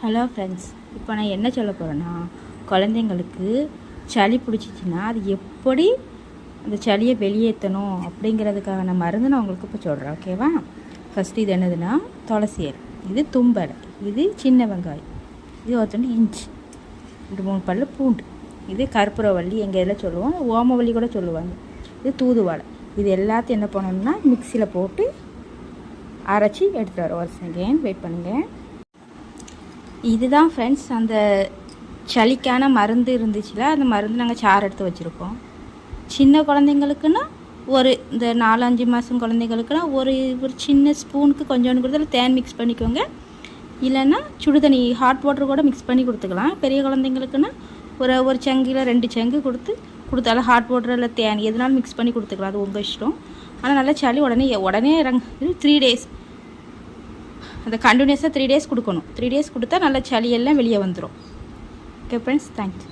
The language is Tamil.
ஹலோ ஃப்ரெண்ட்ஸ் இப்போ நான் என்ன சொல்ல போகிறேன்னா குழந்தைங்களுக்கு சளி பிடிச்சிச்சின்னா அது எப்படி அந்த சளியை வெளியேற்றணும் அப்படிங்கிறதுக்கான மருந்து நான் உங்களுக்கு இப்போ சொல்கிறேன் ஓகேவா ஃபஸ்ட்டு இது என்னதுன்னா துளசி இலை. இது தும்பலை. இது சின்ன வெங்காயம். இது ஒருத்தண்டு இஞ்சி. ரெண்டு மூணு பல்லு பூண்டு. இது கற்பூரவள்ளி எங்கள் இதில் சொல்லுவோம் ஓமவள்ளி கூட சொல்லுவாங்க. இது தூதுவாழை இது எல்லாத்தையும் என்ன பண்ணணும்னா மிக்சியில் போட்டு அரைச்சி எடுத்துகிட்டு வரோம். ஒரு செகண்ட் வெயிட் பண்ணுங்கள் இதுதான் ஃப்ரெண்ட்ஸ் அந்த சளிக்கான மருந்து இருந்துச்சுல அந்த மருந்து நாங்கள் சாறு எடுத்து வச்சுருக்கோம். சின்ன குழந்தைங்களுக்குன்னா ஒரு இந்த நாலஞ்சு மாதம் குழந்தைங்களுக்குன்னா ஒரு ஒரு சின்ன ஸ்பூனுக்கு கொஞ்சோண்டு கொடுத்தாலும் தேன் மிக்ஸ் பண்ணிக்கோங்க. இல்லைன்னா சுடுதண்ணி ஹாட் வாட்டர் கூட மிக்ஸ் பண்ணி கொடுத்துக்கலாம். பெரிய குழந்தைங்களுக்குன்னா ஒரு ஒரு சங்கில் ரெண்டு சங்கு கொடுத்து கொடுத்தாலும் ஹாட் வாட்டர் இல்லை தேன் எதுனாலும் மிக்ஸ் பண்ணி கொடுத்துக்கலாம். அது உங்கள் இஷ்டம். ஆனால் நல்லா சளி உடனே உடனே இறங்க. த்ரீ டேஸ் அந்த கண்டினியூஸாக த்ரீ டேஸ் கொடுக்கணும். த்ரீ டேஸ் கொடுத்தா நல்லா சளி எல்லாம் வெளியே வந்துடும் ஓகே ஃப்ரெண்ட்ஸ் தேங்க்யூ